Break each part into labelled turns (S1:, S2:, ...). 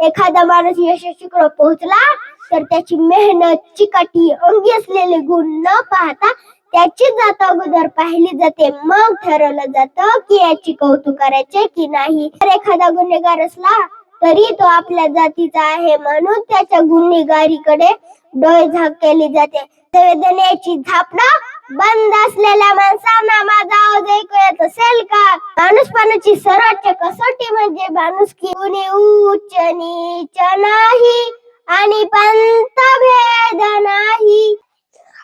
S1: एखादा माणूस यशस्वीकडे पोहोचला तर त्याची मेहनत चिकाटी अंगी असलेले गुण न पाहता त्याची जात अगोदर पाहिली जाते. मग ठरवलं जातं की याची कौतुक करायचे की नाही. तर एखादा गुन्हेगार असला तरी तो आपल्या जातीचा आहे म्हणून त्याच्या गुन्हेगारीकडे डोळे झाक केली जाते. संवेदनेची झापडा बंद असलेल्या माणसांना माझा आवाज ऐकू येत असेल का माणूसपणाची सर्वोच्च कसोटी म्हणजे माणुसकी कुणी उच्च नीच नाही आणि पंत भेद नाही.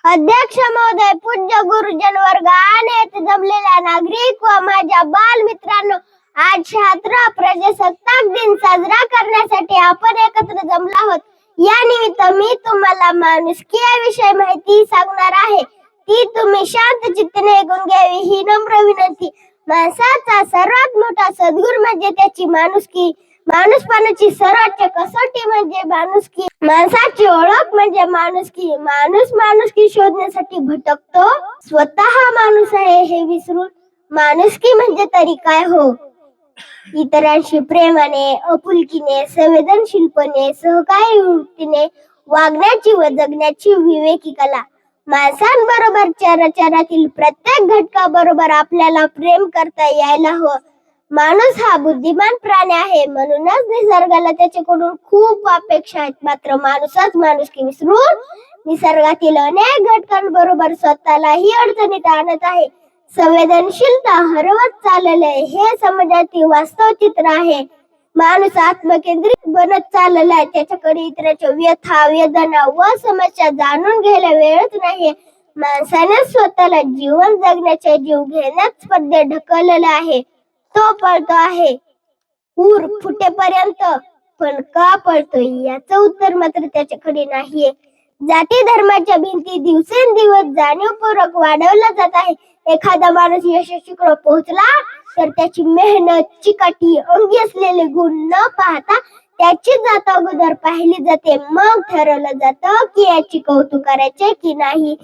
S1: अध्यक्ष महोदय पूज्य गुरुजन वर्ग आणि जमलेल्या नागरिक व माझ्या बालमित्रांनो आज छात्र प्रजासत्ताक दिन साजरा करण्यासाठी आपण एकत्र जमलो आहोत. या निमित्त मी तुम्हाला माणुसकी या माहिती सांगणार आहे. ती तुम्ही शांत चित्तने ऐकून घ्यावी ही नम्र विनंती. माणसाचा सर्वात मोठा सद्गुण म्हणजे त्याची माणुसकी. माणूसपणाची सर्वोच्च कसोटी म्हणजे माणुसकी. माणसाची ओळख म्हणजे माणुसकी. माणूस माणुसकी शोधण्यासाठी भटकतो. स्वतः माणूस आहे हे विसरून माणुसकी म्हणजे तरी काय हो? इतरांशी प्रेमाने अपुलकीने संवेदनशीलपणे सहकारी वृत्तीने वागण्याची व जगण्याची विवेकी कला. माणसांबरोबर चराचरातील प्रत्येक घटकाबरोबर आपल्याला प्रेम करता यायला हवं. माणूस हा बुद्धिमान प्राणी आहे म्हणूनच निसर्गाला त्याच्याकडून खूप अपेक्षा आहेत. मात्र माणूसच माणूस की विसरून निसर्गातील अनेक घटकांबरोबर स्वतःलाही अडचणीत आणत आहे. संवेदनशीलता हरवत चालले हे समाजातील वास्तव चित्र आहे. माणूस आत्मकेंद्रित बनत चाललाय आहे. त्याच्याकडे इतरांच्या व्यथा वेदना व समस्या जाणून घ्यायला वेळच नाही माणसाने स्वतःला जीवन जगण्याच्या जीव घेण्यात स्पर्धे ढकललेला आहे. तो पळतो आहे. ऊर फुटेपर्यंत. पण का पळतोय याचं उत्तर मात्र त्याच्याकडे नाहीये. जाती धर्माच्या भिंती दिवसेंदिवस जाणीवपूर्वक वाढवल्या जात आहे. एखादा माणूस यशस्वीकडे पोहोचला तर त्याची मेहनत चिकाटी अंगी असलेले गुण न पाहता त्याची जात अगोदर पाहिली जाते. मग ठरवलं जातं की याची कौतुक करायचे की नाही.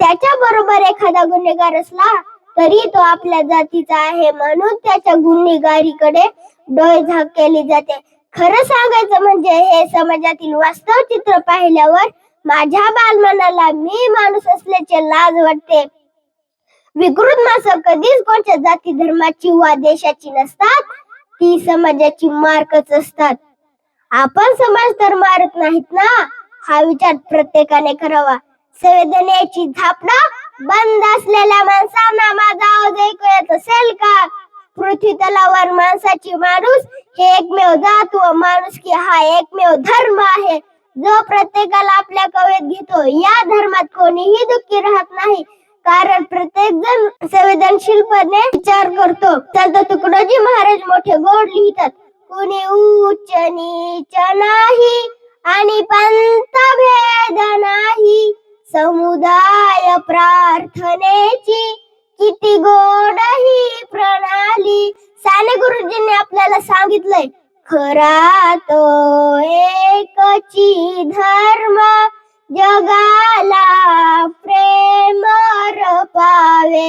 S1: त्याच्या बरोबर एखादा गुन्हेगार असला तरी तो आपल्या जातीचा आहे म्हणून त्याच्या गुन्हेगारीकडे डोळे झाक केली जाते. खरं सांगायचं म्हणजे हे समाजातील वास्तव चित्र पाहिल्यावर माझ्या बालमनाला मी माणूस असल्याचे लाज वाटते. विकृत माणसं कधीच कोणत्या जाती धर्माची वा देशाची नसतात. ती समाजाची मार्कच असतात. आपण समाज तर मारत नाहीत ना? हा विचार प्रत्येकाने करावा. संवेदनेची झापडा बंद असलेल्या माणसांना माझा आवाज ऐकू येत असेल का? पृथ्वी तलावर माणसाची माणूस हे एकमेव जात व माणुसकी हा एकमेव धर्म आहे. जो प्रत्येकाला आपल्या कवेत घेतो. या धर्मात कोणीही दुःखी राहत नाही. कारण प्रत्येक जण संवेदनशीलपणे विचार करतो. संत तुकडोजी महाराज मोठे गोड लिहितात. कुणी उच्च नीच नाही आणि पंत भेद नाही. समुदाय प्रार्थनेची किती गोड ही प्रणाली. साने गुरुजींनी आपल्याला सांगितलंय खरा तो एकची धर्म जगाला पावे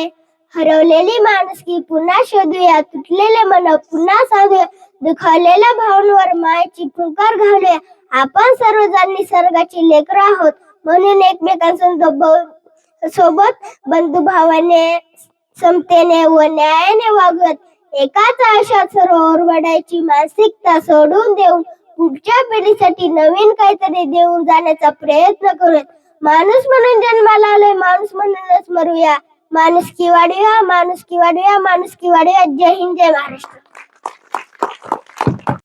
S1: हरवलेली माणुसकी पुन्हा शोधूया. तुटलेले मन पुन्हा साधूया दुखावलेल्या भावांवर मायेची फुंकार घालूया. आपण सर्वजण निसर्गाची लेकर आहोत. म्हणून एकमेकांसोबत सोबत बंधुभावाने समतेने व न्यायाने वागत एकाच आयुष्यात सर्व ओरवडायची मानसिकता सोडून देऊन पुढच्या पिढीसाठी नवीन काहीतरी देऊन जाण्याचा प्रयत्न करूयात. माणूस म्हणून जन्माला आलोय. माणूस करूया. मरूया माणुसकी की वाढूया माणुसकी वाढूया माणुसकी वाढूया. जय हिंद जय महाराष्ट्र.